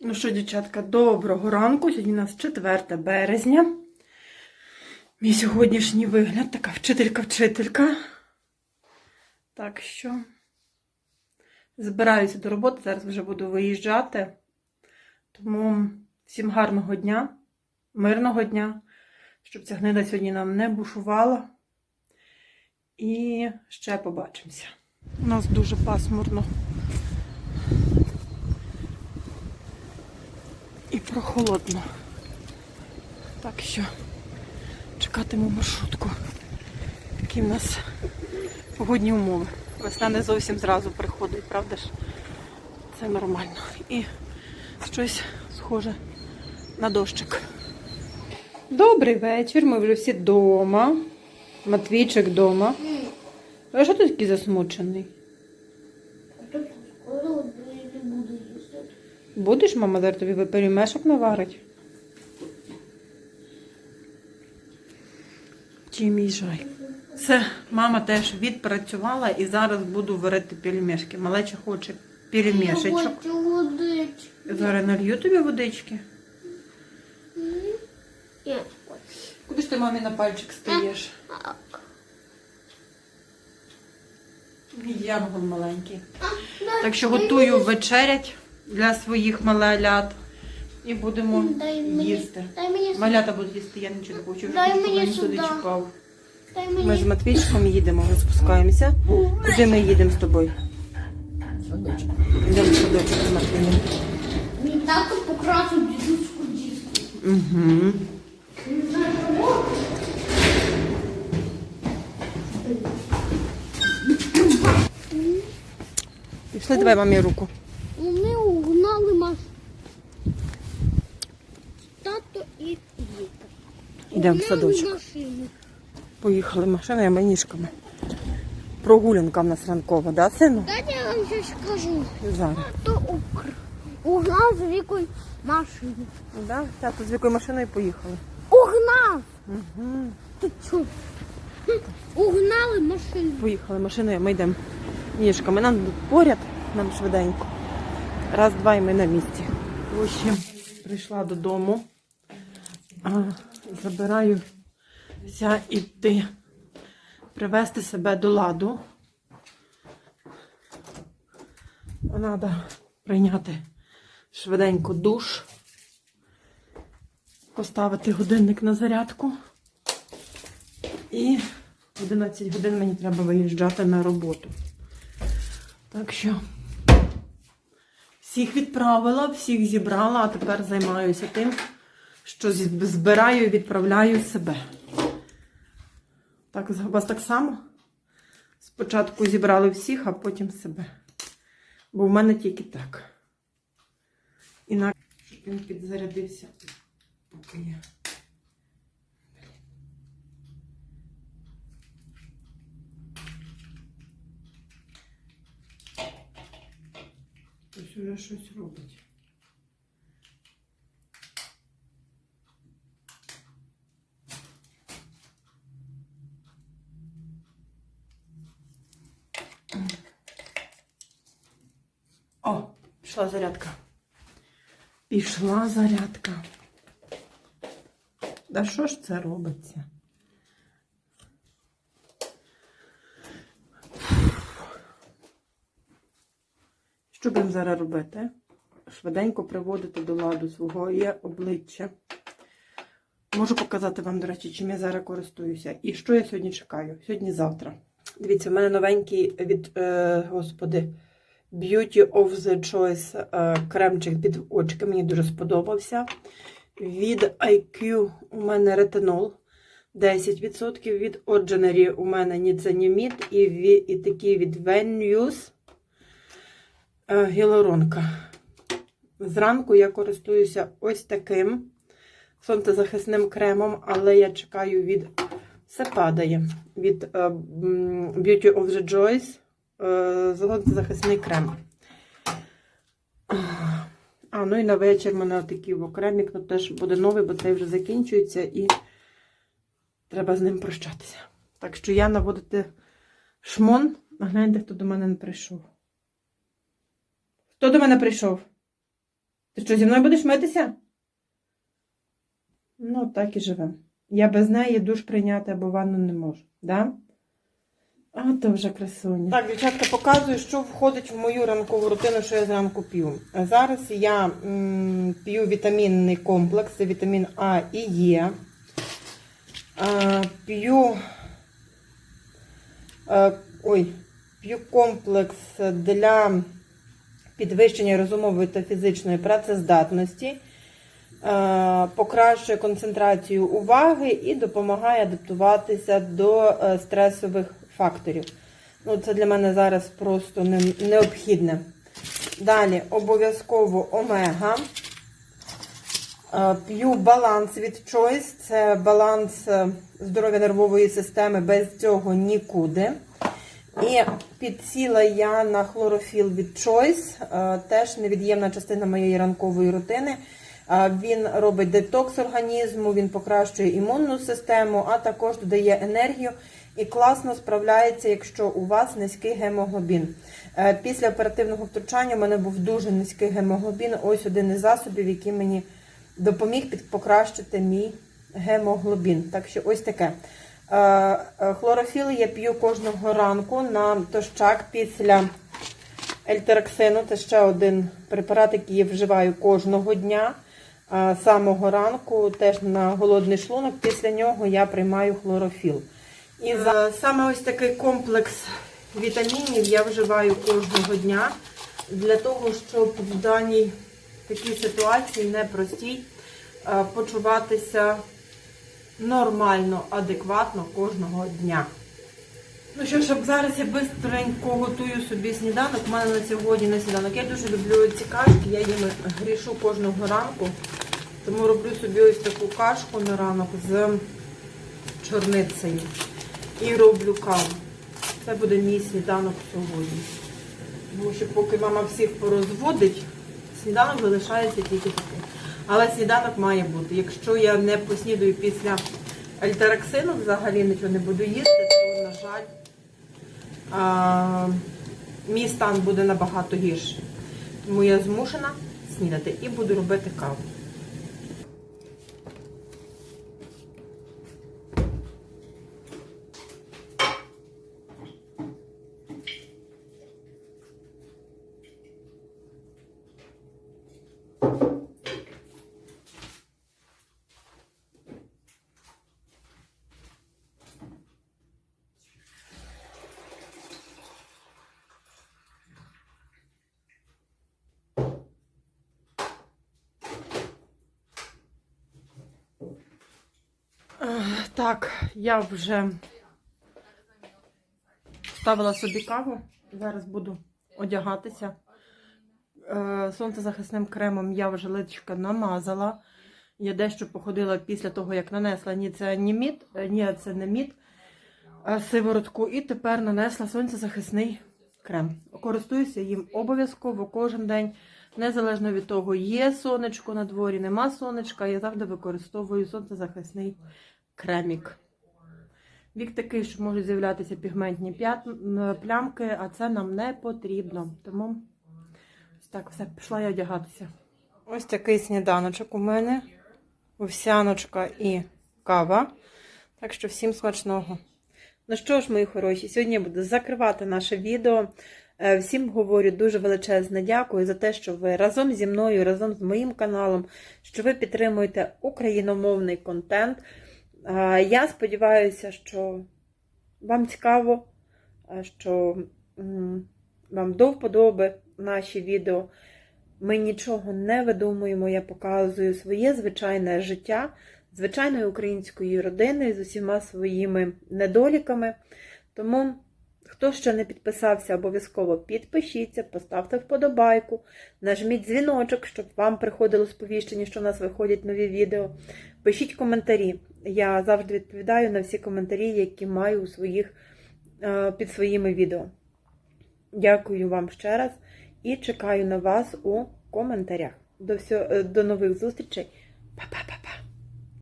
Ну що, дівчатка, доброго ранку. Сьогодні у нас 4 березня. Мій сьогоднішній вигляд така вчителька-вчителька. Так що збираюся до роботи, зараз вже буду виїжджати. Тому всім гарного дня, мирного дня, щоб ця гнида сьогодні нам не бушувала. І ще побачимося. У нас дуже пасмурно. І прохолодно. Так що чекатиму маршрутку. Такі в нас погодні умови. Весна не зовсім зразу приходить, правда ж? Це нормально. І щось схоже на дощик. Добрий вечір, ми вже всі вдома. Матвійчик вдома. А що ти такий засмучений? Тут скоро не буду їсти. Будеш, мама зараз тобі пельмешок наварить? Чим їжджай. Все, мама теж відпрацювала і зараз буду варити пельмешки. Малеча хоче Я пельмешечок. хочу водички. Зараз налью тобі водички. Ні. Куди ж ти мамі на пальчик стаєш? Янгол маленький. Так що готую вечерять для своїх малялят. І будемо Дай мені- їсти. Дай мені. Малята будуть їсти, я нічого не хочу, щоб ніхто не сюди. чіпав. Ми з. Матвійчиком їдемо, вже спускаємося. Куди ми їдемо з тобою? Йдемо в садочок з Матвієм. Мені тато покрасив дідуську діску. Угу. Пішли, давай мамі руку. Вони угнали маш. Тато і Віка. Йдемо в садочок. Поїхали машинами, ніжками. Прогулянка в нас ранкова, да, сину? Дайте я вам щось скажу. Зараз. Тато укр. Угнав з Вікою машину. Да? Тато з якою машиною поїхали. Угнав! Угу. Ти чо? Угнали машину. Поїхали машиною, ми йдемо ніжками. Нам поряд, нам швиденько. Раз, два і ми на місці. В общем, прийшла додому. А, забираюся іти привести себе до ладу. Треба прийняти швиденько душ, поставити годинник на зарядку. І 11 годин мені треба виїжджати на роботу. Так що всіх відправила, всіх зібрала, а тепер займаюся тим, що збираю і відправляю себе. Так, у вас так само? Спочатку зібрали всіх, а потім себе. Бо в мене тільки так. Інакше, щоб він підзарядився, поки я. Хтось уже щось робить. О, пішла зарядка. Пішла зарядка. Да що ж це робиться? Що будемо зараз робити? Швиденько приводити до ладу свого є обличчя. Можу показати вам, до речі, чим я зараз користуюся. І що я сьогодні чекаю? Сьогодні-завтра. Дивіться, в мене новенький від, е, господи, Beauty of the Choice е, кремчик під очки. Мені дуже сподобався. Від IQ у мене ретинол 10%. Від Ordinary у мене ніценімід і, ві- і такі від Venus е, гіалуронка. Зранку я користуюся ось таким сонцезахисним кремом, але я чекаю від все падає. Від е, Beauty of the Joyce е, сонцезахисний крем. А, ну і на вечір в мене такий окремік, ну теж буде новий, бо цей вже закінчується і треба з ним прощатися. Так що я наводити шмон. Гляньте, хто до мене не прийшов. Хто до мене прийшов? Ти що, зі мною будеш митися? Ну, так і живемо. Я без неї душ прийняти або ванну не можу, да? А, то вже красуня. Так, дівчатка, показую, що входить в мою ранкову рутину, що я зранку п'ю. Зараз я п'ю вітамінний комплекс, це вітамін А і Е. П'ю ой, п'ю комплекс для підвищення розумової та фізичної працездатності, е, покращує концентрацію уваги і допомагає адаптуватися до е, стресових факторів. Ну, це для мене зараз просто не- необхідне. Далі обов'язково омега. Е, П'ю баланс від Choice. Це баланс е, здоров'я нервової системи, без цього нікуди. І підсіла я на хлорофіл від Choice, е, теж невід'ємна частина моєї ранкової рутини. Він робить детокс організму, він покращує імунну систему, а також додає енергію і класно справляється, якщо у вас низький гемоглобін. Е, Після оперативного втручання у мене був дуже низький гемоглобін. Ось один із засобів, який мені допоміг покращити мій гемоглобін. Так що ось таке. Е, е, Хлорофіл я п'ю кожного ранку на тощак після ельтероксину. Це ще один препарат, який я вживаю кожного дня. Самого ранку, теж на голодний шлунок. Після нього я приймаю хлорофіл. І саме ось такий комплекс вітамінів я вживаю кожного дня для того, щоб в даній такій ситуації непростій е, почуватися нормально, адекватно кожного дня. Ну що, щоб зараз я бистренько готую собі сніданок. У мене на сьогодні на сніданок. Я дуже люблю ці кашки, я їм грішу кожного ранку. Тому роблю собі ось таку кашку на ранок з чорницею. І роблю каву. Це буде мій сніданок сьогодні. Тому що поки мама всіх порозводить, сніданок залишається тільки такий. Але сніданок має бути. Якщо я не поснідаю після альтероксину, взагалі нічого не буду їсти, то, на жаль, а, мій стан буде набагато гірший. Тому я змушена снідати і буду робити каву. Так, я вже ставила собі каву. Зараз буду одягатися. Е, Сонцезахисним кремом я вже личка намазала. Я дещо походила після того, як нанесла ні це не мід, е, ні, це не мід, сиворотку. І тепер нанесла сонцезахисний крем. Користуюся їм обов'язково кожен день, незалежно від того, є сонечко на дворі, нема сонечка. Я завжди використовую сонцезахисний кремік. Вік такий, що можуть з'являтися пігментні плямки, а це нам не потрібно. Тому ось так, все, пішла я одягатися. Ось такий сніданочок у мене. Овсяночка і кава. Так що всім смачного. Ну що ж, мої хороші, сьогодні я буду закривати наше відео. Е, Всім говорю дуже величезне дякую за те, що ви разом зі мною, разом з моїм каналом, що ви підтримуєте україномовний контент. Я сподіваюся, що вам цікаво, що вам до вподоби наші відео. Ми нічого не видумуємо, я показую своє звичайне життя звичайної української родини з усіма своїми недоліками. Тому, хто ще не підписався, обов'язково підпишіться, поставте вподобайку, нажміть дзвіночок, щоб вам приходило сповіщення, що в нас виходять нові відео. Пишіть коментарі. Я завжди відповідаю на всі коментарі, які маю у своїх, е, під своїми відео. Дякую вам ще раз і чекаю на вас у коментарях. До, всього, до нових зустрічей. Па-па-па-па!